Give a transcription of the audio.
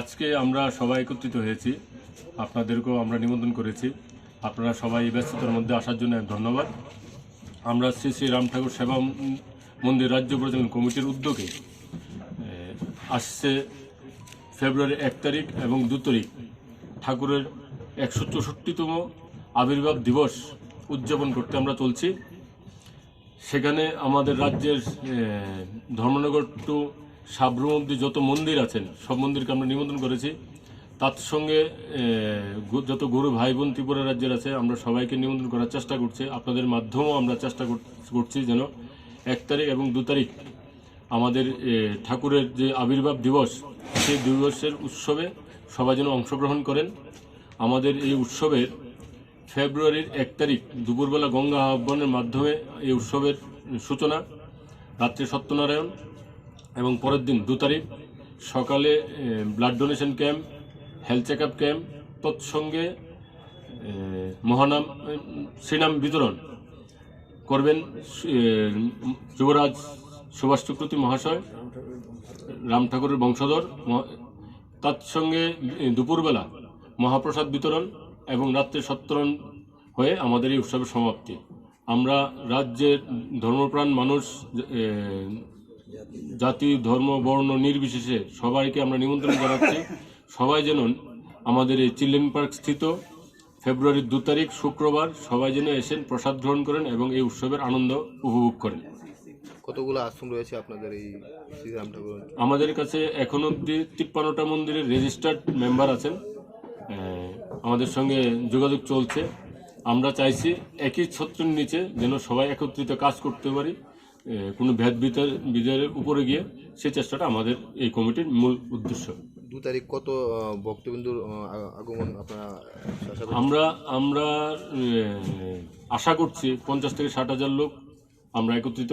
আজকে আমরা সবাই একত্রিত হয়েছি। আপনাদেরকেও আমরা নিমন্ত্রণ করেছি। আপনারা সবাই এই ব্যস্ততার মধ্যে আসার জন্য ধন্যবাদ। আমরা শ্রী শ্রী রাম ঠাকুর সেবা মন্দির রাজ্য পরিচালন কমিটির উদ্যোগে আসছে ফেব্রুয়ারি এক তারিখ এবং দু তারিখ ঠাকুরের একশো চৌষট্টিতম আবির্ভাব দিবস উদযাপন করতে আমরা চলছি। সেখানে আমাদের রাজ্যের ধর্মনগর টু সাবরুম যত মন্দির আছেন, সব মন্দিরকে আমরা নিমন্ত্রণ করেছি। তার সঙ্গে যত গুরু ভাই বোন ত্রিপুরা রাজ্যের আছে, আমরা সবাইকে নিমন্ত্রণ করার চেষ্টা করছি। আপনাদের মাধ্যমেও আমরা চেষ্টা কর- করছি যেন এক তারিখ এবং দু তারিখ আমাদের ঠাকুরের যে আবির্ভাব দিবস, সেই দিবসের উৎসবে সবাই যেন অংশগ্রহণ করেন। আমাদের এই উৎসবের ফেব্রুয়ারির এক তারিখ দুপুরবেলা গঙ্গা আহ্বানের মাধ্যমে এই উৎসবের সূচনা, রাত্রে সত্যনারায়ণ এবং পরের দিন দু তারিখ সকালে blood donation camp health check up camp তৎসঙ্গে মহানাম শ্রীনাম বিতরণ করবেন যুবরাজ সুভাষ মহাশয়, রাম ঠাকুরের বংশধর, মহা- তার সঙ্গে দুপুরবেলা মহাপ্রসাদ বিতরণ এবং রাত্রে সত্তরণ হয়ে আমাদের এই উৎসবের সমাপ্তি। আমরা রাজ্যের ধর্মপ্রাণ মানুষ জাতি ধর্ম বর্ণ নির্বিশেষে সবাইকে আমরা নিমন্ত্রণ জানাচ্ছি। সবাই যেন আমাদের এই চিলড্রেন পার্ক স্থিত। ফেব্রুয়ারির দু তারিখ শুক্রবার সবাই যেন এসেন প্রসাদ গ্রহণ করেন এবং এই উৎসবের আনন্দ উপভোগ করেন। কতগুলো আশ্রম রয়েছে আপনাদের এই শ্রীরাম ঠাকুর আমাদের কাছে এখন অবধি তিপ্পান্নটা মন্দিরের রেজিস্টার্ড মেম্বার আছেন। আমাদের সঙ্গে যোগাযোগ চলছে। আমরা চাইছি একই ছত্রের নিচে যেন সবাই একত্রিত কাজ করতে পারি। কোনো ভেদ বিতার বিচারের উপরে গিয়ে সেই চেষ্টাটা আমাদের এই কমিটির মূল উদ্দেশ্য। দু তারিখ কত ভক্তবিন্দুর আগমন আপনারা আমরা আমরা আশা করছি পঞ্চাশ থেকে ষাট হাজার লোক আমরা একত্রিত